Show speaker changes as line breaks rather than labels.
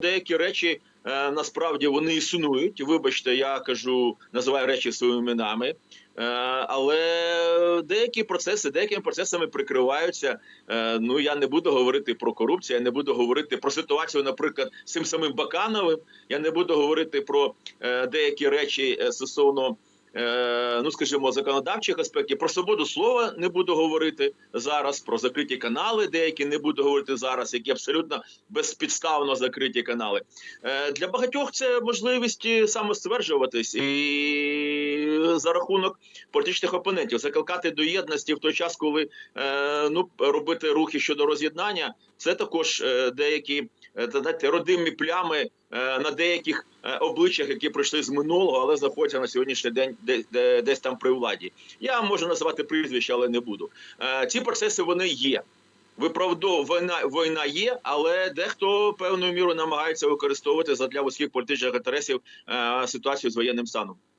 Деякі речі е, насправді вони існують. Вибачте, я кажу, називаю речі своїми іменами. Е, але деякі процеси, деякими процесами прикриваються. Е, ну я не буду говорити про корупцію, я не буду говорити про ситуацію, наприклад, з цим самим Бакановим. Я не буду говорити про е, деякі речі е, стосовно. Е, Ну, скажімо, законодавчих аспектів про свободу слова не буду говорити зараз. Про закриті канали, деякі не буду говорити зараз, які абсолютно безпідставно закриті канали. Е, Для багатьох це можливість самостверджуватись і за рахунок політичних опонентів закликати до єдності в той час, коли е, ну робити рухи щодо роз'єднання. Це також деякі знаєте, родимі плями на деяких обличчях, які пройшли з минулого, але знаходяться на сьогоднішній день де, де, десь там при владі. Я можу називати прізвища, але не буду. Е, Ці процеси вони є. Виправдо війна, війна є, але дехто певною мірою намагається використовувати задля вузьких політичних інтересів е, ситуацію з воєнним станом.